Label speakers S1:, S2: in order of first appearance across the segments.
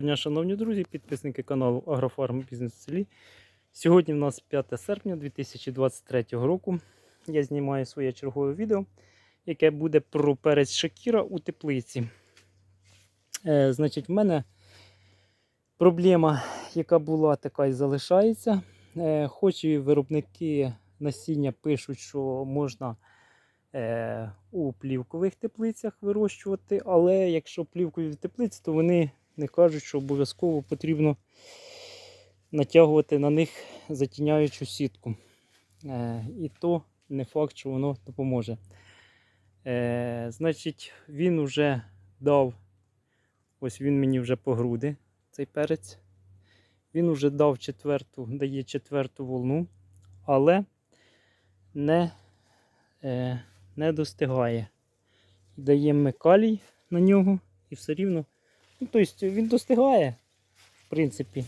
S1: Дня, шановні друзі, підписники каналу Агрофарм Бізнес селі. Сьогодні в нас 5 серпня 2023 року. Я знімаю своє чергове відео, яке буде про перець Шакіра у теплиці. Е, значить, в мене проблема, яка була, така і залишається. Е, хоч і виробники насіння пишуть, що можна е, у плівкових теплицях вирощувати, але якщо плівкові теплиці, то вони не кажуть, що обов'язково потрібно натягувати на них затіняючу сітку. Е, і то не факт, що воно допоможе. Е, значить, він вже дав, ось він мені вже по груди, цей перець. Він вже дав четверту, дає четверту волну, але не, е, не достигає. Даємо калій на нього і все рівно. Ну, тобто він достигає, в принципі.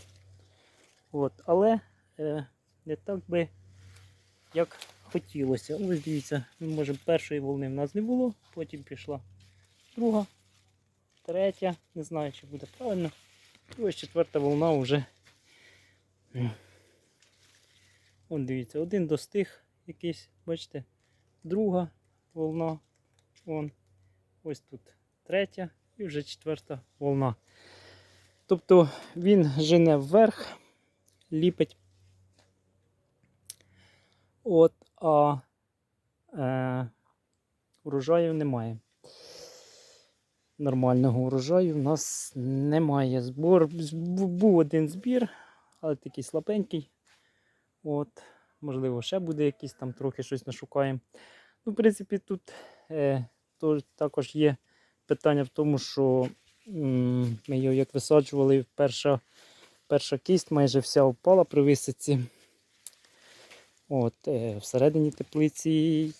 S1: От, але е, не так би, як хотілося. Ось дивіться, ми можемо першої волни в нас не було, потім пішла друга, третя, не знаю, чи буде правильно. І ось четверта волна вже. Вон дивіться, один достиг якийсь, бачите, друга волна. Вон, ось тут третя і вже четверта волна. Тобто він жене вверх, ліпить. От, а е, урожаю немає. Нормального урожаю в нас немає. Збор, був один збір, але такий слабенький. От, можливо, ще буде якийсь там трохи щось нашукаємо. Ну, в принципі, тут е, то, також є питання в тому, що ми його як висаджували, перша, перша кість майже вся впала при висадці. От, е, всередині теплиці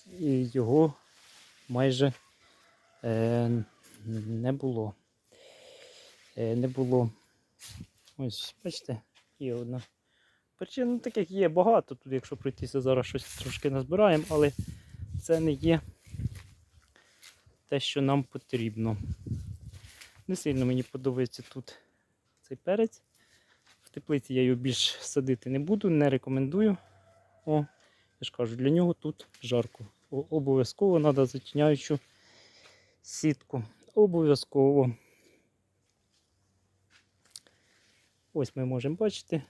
S1: його майже е, не було. Е, не було. Ось, бачите, є одна. Причин ну, таких є багато. Тут, якщо пройтися, зараз щось трошки назбираємо, але це не є те, що нам потрібно. Не сильно мені подобається тут цей перець. В теплиці я його більш садити не буду, не рекомендую. О, я ж кажу, для нього тут жарко. Обов'язково треба затіняючу сітку. Обов'язково. Ось ми можемо бачити.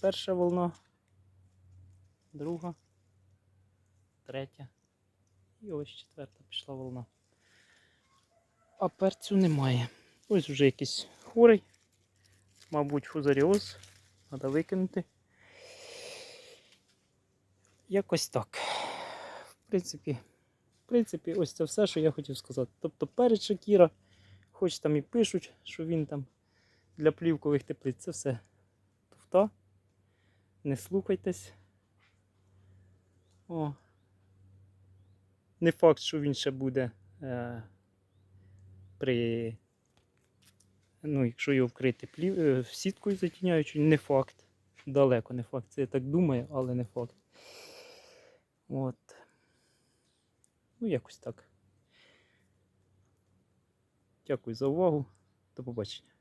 S1: Перша волна, друга, третя. І ось четверта пішла волна. А перцю немає. Ось вже якийсь хворий. Мабуть, фузаріоз. Треба викинути. Якось так. В принципі, в принципі, ось це все, що я хотів сказати. Тобто перед Шакіра, хоч там і пишуть, що він там для плівкових теплиць, це все туфта. Не слухайтесь. О. Не факт, що він ще буде е, при. Ну, якщо його вкрити плів... е, сіткою затіняючою, не факт. Далеко не факт. Це я так думаю, але не факт. От. Ну, якось так. Дякую за увагу. До побачення.